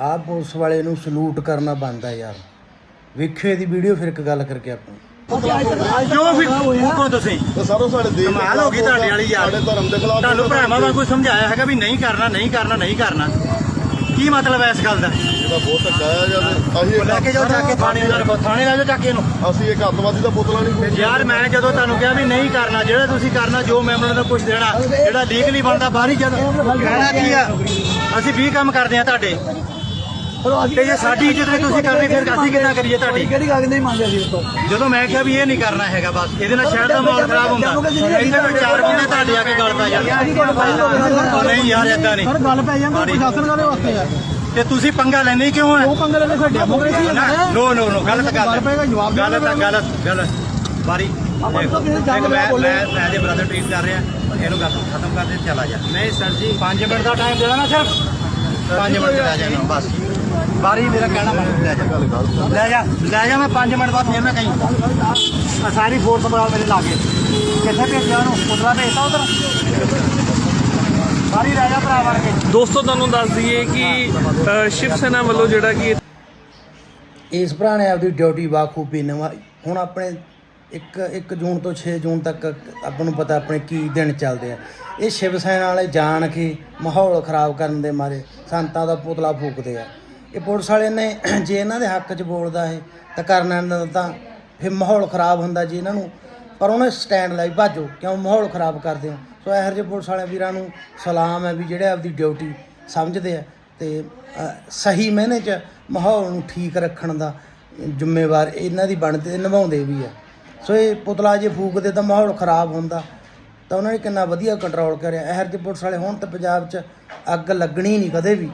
ਆਹ ਪੁਲਿਸ ਵਾਲੇ ਨੂੰ ਸਲੂਟ ਕਰਨਾ ਬਣਦਾ ਯਾਰ। ਵੇਖਿਓ ਇਹਦੀ ਵੀਡੀਓ ਫਿਰ ਇੱਕ ਗੱਲ ਕਰਕੇ ਆਪਾਂ। ਕਿਉਂ ਫਿਰ? ਫੂਕੋ ਤੁਸੀਂ। ਤੇ ਸਾਰੋ ਸਾਡੇ ਦੇਸ਼ ਦੇ ਕਮਾਲ ਹੋ ਗਈ ਤੁਹਾਡੇ ਵਾਲੀ ਯਾਰ। ਸਾਡੇ ਧਰਮ ਦੇ ਖਿਲਾਫ ਤੁਹਾਨੂੰ ਭਰਾਵਾਂ ਵਾਂਗੂ ਸਮਝਾਇਆ ਹੈਗਾ ਵੀ ਨਹੀਂ ਕਰਨਾ ਨਹੀਂ ਕਰਨਾ ਨਹੀਂ ਕਰਨਾ। ਕੀ ਮਤਲਬ ਹੈ ਇਸ ਗੱਲ ਦਾ? ਇਹਦਾ ਬਹੁਤ ਧੱਕਾ ਹੈ ਜਦ ਅਸੀਂ ਲੈ ਕੇ ਜਾਓ ਜਾ ਕੇ ਥਾਣੇ ਨਾਲ ਥਾਣੇ ਲੈ ਜਾਓ ਜਾ ਕੇ ਇਹਨੂੰ। ਅਸੀਂ ਇੱਕ ਅੱਤਵਾਦੀ ਦਾ ਪੁਤਲਾ ਨਹੀਂ। ਯਾਰ ਮੈਂ ਜਦੋਂ ਤੁਹਾਨੂੰ ਕਿਹਾ ਵੀ ਨਹੀਂ ਕਰਨਾ ਜਿਹੜਾ ਤੁਸੀਂ ਕਰਨਾ ਜੋ ਮੈਂਬਰਾਂ ਦਾ ਕੁਝ ਦੇਣਾ ਜਿਹੜਾ ਲੀਗਲੀ ਬਣਦਾ ਬਾਹਰ ਹੀ ਜਦੋਂ ਕਹਿਣਾ ਕੀ ਆ? ਅਸੀਂ 20 ਕੰਮ ਕਰਦੇ ਆ ਤੁਹਾਡੇ। ਤੇ ਜੇ ਸਾਡੀ ਇੱਜ਼ਤ ਵੀ ਤੁਸੀਂ ਕਰਨੀ ਫਿਰ ਅਸੀਂ ਕਿੱਦਾਂ ਕਰੀਏ ਤੁਹਾਡੀ ਕਿਹੜੀ ਗੱਲ ਨਹੀਂ ਮੰਗਿਆ ਸੀ ਉਸ ਤੋਂ ਜਦੋਂ ਮੈਂ ਕਿਹਾ ਵੀ ਇਹ ਨਹੀਂ ਕਰਨਾ ਹੈਗਾ ਬਸ ਇਹਦੇ ਨਾਲ ਸ਼ਹਿਰ ਦਾ ਮਾਹੌਲ ਖਰਾਬ ਹੁੰਦਾ। ਇੱਥੇ ਕੋਈ ਚਾਰ ਬੰਦੇ ਤੁਹਾਡੇ ਆ ਕੇ ਗੱਲ ਪੈ ਜਾਣ ਨਹੀਂ ਯਾਰ ਏਦਾਂ ਨਹੀਂ। ਸਰ ਗੱਲ ਪੈ ਜਾਂਦੀ ਪ੍ਰਸ਼ਾਸਨ ਕਾਦੇ ਵਾਸਤੇ ਆ? ਤੇ ਤੁਸੀਂ ਪੰਗਾ ਲੈਣੇ ਕਿਉਂ ਆ? ਉਹ ਪੰਗੇ ਲੈਣੇ ਸਾਡੇ ਡੈਮੋਕ੍ਰੇਸੀ ਹੈ ਨੋ ਨੋ। ਨੋ ਗਲਤ ਗੱਲ ਗਲਤ। ਗਲਤ ਗਲਤ। ਜੰਗ ਮੈਂ ਬੋਲੇ। ਮੈਂ ਮੈਂ ਜੇ ਬ੍ਰਦਰ ਟ੍ਰੀਟ ਕਰ ਰਿਹਾ ਇਹਨੂੰ ਗੱਲ ਖਤਮ ਕਰ ਦੇ ਚਲਾ ਜਾ। ਨਹੀਂ ਸਰ ਜੀ 5 ਮਿੰਟ ਦਾ ਟਾਈਮ ਦੇਣਾ ਨਾ ਸਿਰਫ? 5 ਮਿੰਟ ਲੈ ਜਾਣਾ ਬਸ। ਵਾਰੀ ਮੇਰਾ ਕਹਿਣਾ ਮੰਨ ਲੈ ਜਾ। ਲੈ ਜਾ ਲੈ ਜਾ ਮੈਂ 5 ਮਿੰਟ ਬਾਅਦ ਫੇਰ ਨਾ ਕਹੀਂ। ਆ ਸਾਰੀ ਫੋਰਸ ਬਣਾ ਮੇਰੇ ਲਾਗੇ। ਕਿੱਥੇ ਭੇਜਿਆ ਉਹਨੂੰ? ਉਤਰਾ ਭੇਜਤਾ ਉਧਰ? ਸਾਰੀ ਲੈ ਜਾ ਭਰਾ ਵੜ ਕੇ। ਦੋਸਤੋ ਤੁਹਾਨੂੰ ਦੱਸ ਦਈਏ ਕਿ ਅ, ਸ਼ਿਵ ਸੈਨਾ ਵੱਲੋਂ ਜਿਹੜਾ ਕਿ ਇਸ ਭਰਾ ਨੇ ਆਪਦੀ ਡਿਊਟੀ ਬਾਖੂਬੀ ਨਿਭਾਈ ਹੁਣ ਆਪਣੇ 1 1 ਜੂਨ ਤੋਂ 6 ਜੂਨ ਤੱਕ ਆਪਾਂ ਨੂੰ ਪਤਾ ਆਪਣੇ ਕੀ ਦਿਨ ਚੱਲਦੇ ਆ। ਇਹ ਸ਼ਿਵ ਸੈਨਾ ਵਾਲੇ ਜਾਣ ਕੇ ਮਾਹੌਲ ਖਰਾਬ ਕਰਨ ਦੇ ਮਾਰੇ। ਸੰਤਾਂ ਦਾ ਪੁਤਲਾ ਫੂਕਦੇ ਆ। ਇਹ ਪੁਲਿਸ ਵਾਲੇ ਨੇ ਜੇ ਇਹਨਾਂ ਦੇ ਹੱਕ 'ਚ ਬੋਲਦਾ ਇਹ, ਤਾਂ ਕਰਨਾ ਤਾਂ ਫਿਰ ਮਾਹੌਲ ਖਰਾਬ ਹੁੰਦਾ ਜੀ ਇਹਨਾਂ ਨੂੰ। ਪਰ ਉਹਨੇ ਸਟੈਂਡ ਲਈ, ਭਾਜੋ, ਕਿਉਂ ਮਾਹੌਲ ਖਰਾਬ ਕਰਦੇ ਹੋ? ਸੋ ਇਹੋ ਜਿਹੇ ਪੁਲਿਸ ਵਾਲਿਆਂ ਵੀਰਾਂ ਨੂੰ ਸਲਾਮ ਹੈ ਵੀ ਜਿਹੜੇ ਆਪਦੀ ਡਿਊਟੀ ਸਮਝਦੇ ਆ ਤੇ ਸਹੀ ਮਾਇਨੇ 'ਚ ਮਾਹੌਲ ਨੂੰ ਠੀਕ ਰੱਖਣ ਦਾ ਜ਼ਿੰਮੇਵਾਰ ਇਹਨਾਂ ਦੀ ਬਣਦੇ ਤੇ ਨਿਭਾਉਂਦੇ ਵੀ ਆ। ਸੋ ਇਹ ਪੁਤਲਾ ਜੇ ਫੂਕਦੇ ਤਾਂ ਮਾਹੌਲ ਖਰਾਬ ਹੁੰਦਾ। ਤਾਂ ਉਹਨਾਂ ਨੇ ਕਿੰਨਾ ਵਧੀਆ ਕੰਟਰੋਲ ਕਰਿਆ। ਇਹੋ ਜਿਹੇ ਪੁਲਿਸ ਵਾਲੇ ਹੋਣ ਤਾਂ ਪੰਜਾਬ 'ਚ ਅੱਗ ਲੱਗਣੀ ਨਹੀਂ ਕਦੇ ਵੀ।